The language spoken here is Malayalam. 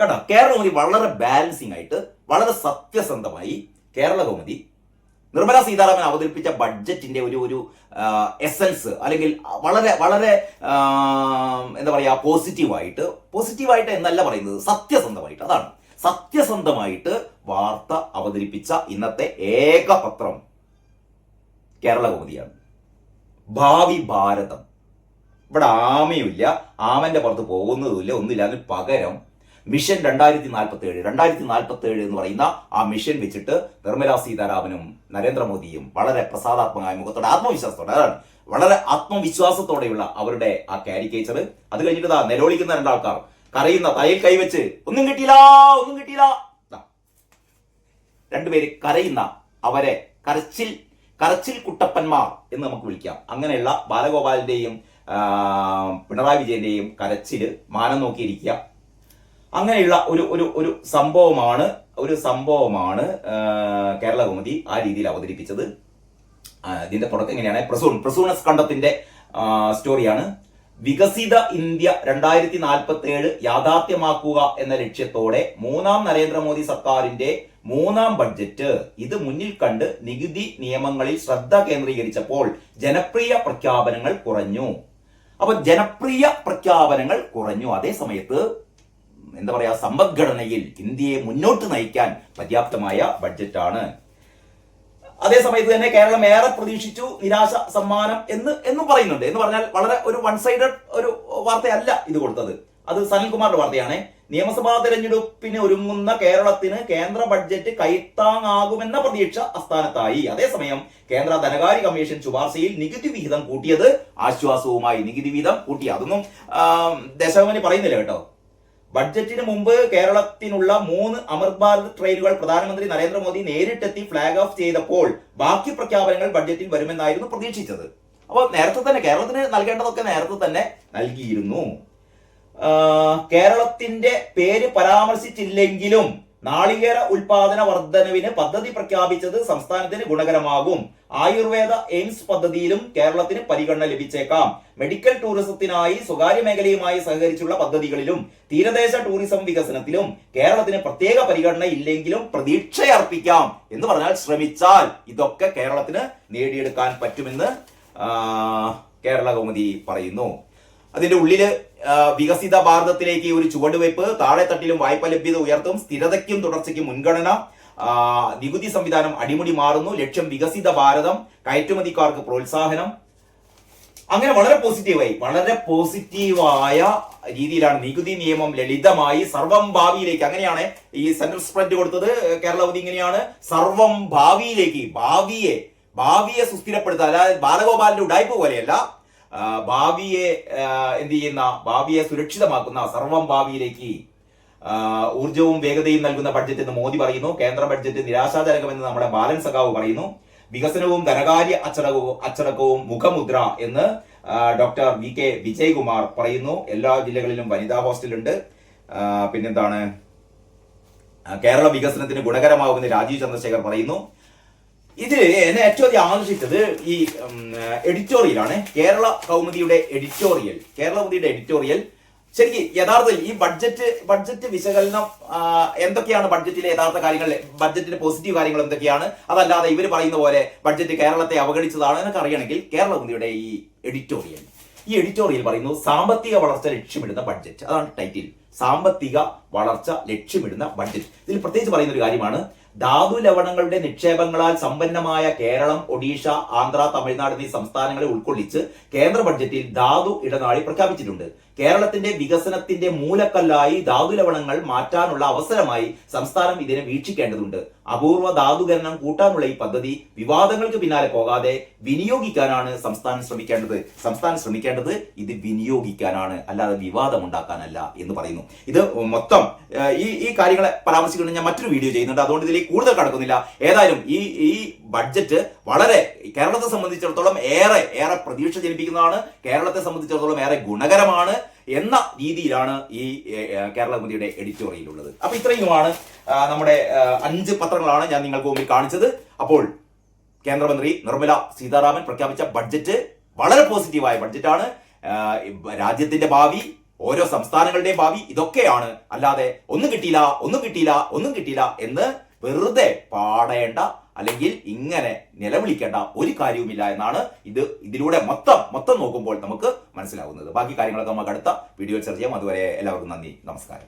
കേട്ടോ കേരള കൗമുദി വളരെ ബാലൻസിങ് ആയിട്ട് വളരെ സത്യസന്ധമായി കേരള കൗമുദി നിർമ്മല സീതാരാമൻ അവതരിപ്പിച്ച ബഡ്ജറ്റിന്റെ ഒരു ഒരു എസൻസ് അല്ലെങ്കിൽ വളരെ വളരെ എന്താ പറയാ പോസിറ്റീവായിട്ട് പോസിറ്റീവായിട്ട് എന്നല്ല പറയുന്നത് സത്യസന്ധമായിട്ട് അതാണ്. സത്യസന്ധമായിട്ട് വാർത്ത അവതരിപ്പിച്ച ഇന്നത്തെ ഏക പത്രം കേരള കൗമുദിയാണ് ഭാവി ഭാരതം. ഇവിടെ ആമയുമില്ല ആമന്റെ പുറത്ത് പോകുന്നതുമില്ല ഒന്നുമില്ല. അതിന് പകരം മിഷൻ രണ്ടായിരത്തി നാൽപ്പത്തി ഏഴ് രണ്ടായിരത്തി നാൽപ്പത്തി ഏഴ് എന്ന് പറയുന്ന ആ മിഷൻ വെച്ചിട്ട് നിർമ്മല സീതാരാമനും നരേന്ദ്രമോദിയും വളരെ പ്രസാദാത്മകമായ മുഖത്തോടെ ആത്മവിശ്വാസത്തോടെ അതാണ് വളരെ ആത്മവിശ്വാസത്തോടെയുള്ള അവരുടെ ആ കാരിക്കേച്ചർ അത് കഴിഞ്ഞിട്ട് ദാ നിലവിളിക്കുന്ന രണ്ടാൾക്കാർ കരയുന്ന തലയിൽ കൈവച്ച് ഒന്നും കിട്ടിയില്ല ഒന്നും കിട്ടിയില്ല. രണ്ടുപേര് കരയുന്ന അവരെ കരച്ചിൽ കരച്ചിൽ കുട്ടപ്പന്മാർ എന്ന് നമുക്ക് വിളിക്കാം. അങ്ങനെയുള്ള ബാലഗോപാലിന്റെയും പിണറായി വിജയന്റെയും കരച്ചിൽ മാനം നോക്കിയിരിക്കുക. അങ്ങനെയുള്ള ഒരു ഒരു ഒരു സംഭവമാണ് ഒരു സംഭവമാണ് കേരളകൗമുദി കേരള കൗമുദി ആ രീതിയിൽ അവതരിപ്പിച്ചത്. ഇതിന്റെ തുടക്കം എങ്ങനെയാണ് പ്രസൂൺ പ്രസൂണസ് കണ്ടത്തിന്റെ സ്റ്റോറിയാണ്. വികസിത ഇന്ത്യ രണ്ടായിരത്തി നാൽപ്പത്തി ഏഴ് യാഥാർത്ഥ്യമാക്കുക എന്ന ലക്ഷ്യത്തോടെ മൂന്നാം നരേന്ദ്രമോദി സർക്കാരിന്റെ മൂന്നാം ബഡ്ജറ്റ്. ഇത് മുന്നിൽ കണ്ട് നികുതി നിയമങ്ങളിൽ ശ്രദ്ധ കേന്ദ്രീകരിച്ചപ്പോൾ ജനപ്രിയ പ്രഖ്യാപനങ്ങൾ കുറഞ്ഞു. അപ്പൊ ജനപ്രിയ പ്രഖ്യാപനങ്ങൾ കുറഞ്ഞു. അതേ സമയത്ത് എന്താ പറയാ സമ്പദ്ഘടനയിൽ ഇന്ത്യയെ മുന്നോട്ട് നയിക്കാൻ പര്യാപ്തമായ ബഡ്ജറ്റാണ്. അതേസമയത്ത് തന്നെ കേരളം ഏറെ പ്രതീക്ഷിച്ചു നിരാശ സമ്മാനം എന്ന് എന്നും പറയുന്നുണ്ട്. എന്ന് പറഞ്ഞാൽ വളരെ ഒരു വൺ സൈഡഡ് ഒരു വാർത്തയല്ല ഇത് കൊടുത്തത്. അത് സനിൽകുമാറിന്റെ വാർത്തയാണ്. നിയമസഭാ തെരഞ്ഞെടുപ്പിന് ഒരുങ്ങുന്ന കേരളത്തിന് കേന്ദ്ര ബഡ്ജറ്റ് കൈത്താങ്ങാകുമെന്ന പ്രതീക്ഷ അസ്ഥാനത്തായി അതേസമയം കേന്ദ്ര ധനകാര്യ കമ്മീഷൻ ശുപാർശയിൽ നികുതി വിഹിതം കൂട്ടിയത് ആശ്വാസവുമായി നികുതി വിഹിതം കൂട്ടി. അതൊന്നും ദശകമനി പറയുന്നില്ല കേട്ടോ. ബഡ്ജറ്റിന് മുമ്പ് കേരളത്തിനുള്ള മൂന്ന് അമൃത് ഭാരത് ട്രെയിനുകൾ പ്രധാനമന്ത്രി നരേന്ദ്രമോദി നേരിട്ടെത്തി ഫ്ലാഗ് ഓഫ് ചെയ്തപ്പോൾ ബാക്കി പ്രഖ്യാപനങ്ങൾ ബഡ്ജറ്റിൽ വരുമെന്നായിരുന്നു പ്രതീക്ഷിച്ചത്. അപ്പോൾ നേരത്തെ തന്നെ കേരളത്തിന് നൽകേണ്ടതൊക്കെ നേരത്തെ തന്നെ നൽകിയിരുന്നു. കേരളത്തിന്റെ പേര് പരാമർശിച്ചില്ലെങ്കിലും നാളികേര ഉൽപാദന വർധനവിന് പദ്ധതി പ്രഖ്യാപിച്ചത് സംസ്ഥാനത്തിന് ഗുണകരമാകും. ആയുർവേദ എയിംസ് പദ്ധതിയിലും കേരളത്തിന് പരിഗണന ലഭിച്ചേക്കാം. മെഡിക്കൽ ടൂറിസത്തിനായി സ്വകാര്യ മേഖലയുമായി സഹകരിച്ചുള്ള പദ്ധതികളിലും തീരദേശ ടൂറിസം വികസനത്തിലും കേരളത്തിന് പ്രത്യേക പരിഗണന ഇല്ലെങ്കിലും പ്രതീക്ഷയർപ്പിക്കാം എന്ന് പറഞ്ഞാൽ ശ്രമിച്ചാൽ ഇതൊക്കെ കേരളത്തിന് നേടിയെടുക്കാൻ പറ്റുമെന്ന് കേരള കൗമുദി പറയുന്നു. അതിന്റെ ഉള്ളിൽ വികസിത ഭാരതത്തിലേക്ക് ഒരു ചുവടുവയ്പ് താഴെത്തട്ടിലും വായ്പ ലഭ്യത ഉയർത്തും സ്ഥിരതയ്ക്കും തുടർച്ചയ്ക്കും മുൻഗണന നികുതി സംവിധാനം അടിമുടി മാറുന്നു ലക്ഷ്യം വികസിത ഭാരതം കയറ്റുമതിക്കാർക്ക് പ്രോത്സാഹനം. അങ്ങനെ വളരെ പോസിറ്റീവായി വളരെ പോസിറ്റീവായ രീതിയിലാണ് നികുതി നിയമം ലളിതമായി സർവം ഭാവിയിലേക്ക് അങ്ങനെയാണ് ഈ സെൻട്രൽ സ്പ്രെഡ് കൊടുത്തത് കേരളവതി ഇങ്ങനെയാണ് സർവം ഭാവിയിലേക്ക് ഭാവിയെ ഭാവിയെ സുസ്ഥിരപ്പെടുത്തുക അതായത് ബാലഗോപാലിന്റെ ഉടായ്പ പോലെയല്ല ഭാവിയെ എന്ത് ചെയ്യുന്ന ഭാവിയെ സുരക്ഷിതമാക്കുന്ന സർവം ഭാവിയിലേക്ക് ഊർജവും വേഗതയും നൽകുന്ന ബഡ്ജറ്റ് എന്ന് മോദി പറയുന്നു. കേന്ദ്ര ബഡ്ജറ്റ് നിരാശാജനകമെന്ന് നമ്മുടെ ബാലൻ സഖാവ് പറയുന്നു. വികസനവും ധനകാര്യ അച്ചടക്കവും അച്ചടക്കവും മുഖമുദ്ര എന്ന് ഡോക്ടർ വി കെ വിജയകുമാർ പറയുന്നു. എല്ലാ ജില്ലകളിലും വനിതാ ഹോസ്റ്റലുണ്ട് പിന്നെന്താണ്? കേരള വികസനത്തിന് ഗുണകരമാകുമെന്ന് രാജീവ് ചന്ദ്രശേഖർ പറയുന്നു. ഇതിൽ എന്നെ ഏറ്റവും അധികം ആകർഷിച്ചത് ഈ എഡിറ്റോറിയലാണ് കേരള കൗമുദിയുടെ എഡിറ്റോറിയൽ കേരള കൗമുദിയുടെ എഡിറ്റോറിയൽ ശരിക്കും യഥാർത്ഥത്തിൽ ഈ ബഡ്ജറ്റ് ബഡ്ജറ്റ് വിശകലനം എന്തൊക്കെയാണ് ബഡ്ജറ്റിലെ യഥാർത്ഥ കാര്യങ്ങൾ ബഡ്ജറ്റിന്റെ പോസിറ്റീവ് കാര്യങ്ങൾ എന്തൊക്കെയാണ്? അതല്ലാതെ ഇവർ പറയുന്ന പോലെ ബഡ്ജറ്റ് കേരളത്തെ അവഗണിച്ചതാണ് എന്നൊക്കെ അറിയണമെങ്കിൽ കേരള കൗമുദിയുടെ ഈ എഡിറ്റോറിയൽ ഈ എഡിറ്റോറിയൽ പറയുന്നു സാമ്പത്തിക വളർച്ച ലക്ഷ്യമിടുന്ന ബഡ്ജറ്റ് അതാണ് ടൈറ്റിൽ സാമ്പത്തിക വളർച്ച ലക്ഷ്യമിടുന്ന ബഡ്ജറ്റ് ഇതിൽ പ്രത്യേകിച്ച് പറയുന്ന ഒരു കാര്യമാണ് ധാതു ലവണങ്ങളുടെ നിക്ഷേപങ്ങളാൽ സമ്പന്നമായ കേരളം ഒഡീഷ ആന്ധ്ര തമിഴ്നാട് എന്നീ സംസ്ഥാനങ്ങളെ ഉൾക്കൊള്ളിച്ച് കേന്ദ്ര ബഡ്ജറ്റിൽ ധാതു ഇടനാഴി പ്രഖ്യാപിച്ചിട്ടുണ്ട്. കേരളത്തിന്റെ വികസനത്തിന്റെ മൂലക്കല്ലായി ധാതു ലവണങ്ങൾ മാറ്റാനുള്ള അവസരമായി സംസ്ഥാനം ഇതിനെ വീക്ഷിക്കേണ്ടതുണ്ട്. അപൂർവ ധാതുകരണം കൂട്ടാനുള്ള ഈ പദ്ധതി വിവാദങ്ങൾക്ക് പിന്നാലെ പോകാതെ വിനിയോഗിക്കാനാണ് സംസ്ഥാനം ശ്രമിക്കേണ്ടത്. സംസ്ഥാനം ശ്രമിക്കേണ്ടത് ഇത് വിനിയോഗിക്കാനാണ് അല്ലാതെ വിവാദം ഉണ്ടാക്കാനല്ല എന്ന് പറയുന്നു. ഇത് മൊത്തം ഈ ഈ കാര്യങ്ങളെ പരാമർശിക്കുന്നത് ഞാൻ മറ്റൊരു വീഡിയോ ചെയ്യുന്നുണ്ട്. അതുകൊണ്ട് ഇതിലേക്ക് കൂടുതൽ കടക്കുന്നില്ല. ഏതായാലും ഈ ഈ ബഡ്ജറ്റ് വളരെ കേരളത്തെ സംബന്ധിച്ചിടത്തോളം ഏറെ ഏറെ പ്രതീക്ഷ ജനിപ്പിക്കുന്നതാണ്. കേരളത്തെ സംബന്ധിച്ചിടത്തോളം ഏറെ ഗുണകരമാണ് എന്ന രീതിയിലാണ് ഈ കേരള കൗമുദിയുടെ എഡിറ്റോറിയൽ ഉള്ളത് അപ്പൊ ഇത്രയുമാണ് നമ്മുടെ അഞ്ച് പത്രങ്ങളാണ് ഞാൻ നിങ്ങൾക്ക് മുമ്പിൽ കാണിച്ചത്. അപ്പോൾ കേന്ദ്രമന്ത്രി നിർമ്മല സീതാരാമൻ പ്രഖ്യാപിച്ച ബഡ്ജറ്റ് വളരെ പോസിറ്റീവായ ബഡ്ജറ്റാണ്. രാജ്യത്തിന്റെ ഭാവി ഓരോ സംസ്ഥാനങ്ങളുടെയും ഭാവി ഇതൊക്കെയാണ്. അല്ലാതെ ഒന്നും കിട്ടിയില്ല ഒന്നും കിട്ടിയില്ല ഒന്നും കിട്ടിയില്ല എന്ന് വെറുതെ പാടേണ്ട അല്ലെങ്കിൽ ഇങ്ങനെ നിലവിളിക്കേണ്ട ഒരു കാര്യവുമില്ല എന്നാണ് ഇത് ഇതിലൂടെ മൊത്തം മൊത്തം നോക്കുമ്പോൾ നമുക്ക് മനസ്സിലാവുന്നത്. ബാക്കി കാര്യങ്ങളൊക്കെ നമുക്ക് അടുത്ത വീഡിയോ ചർച്ച ചെയ്യാം. അതുവരെ എല്ലാവർക്കും നന്ദി. നമസ്കാരം.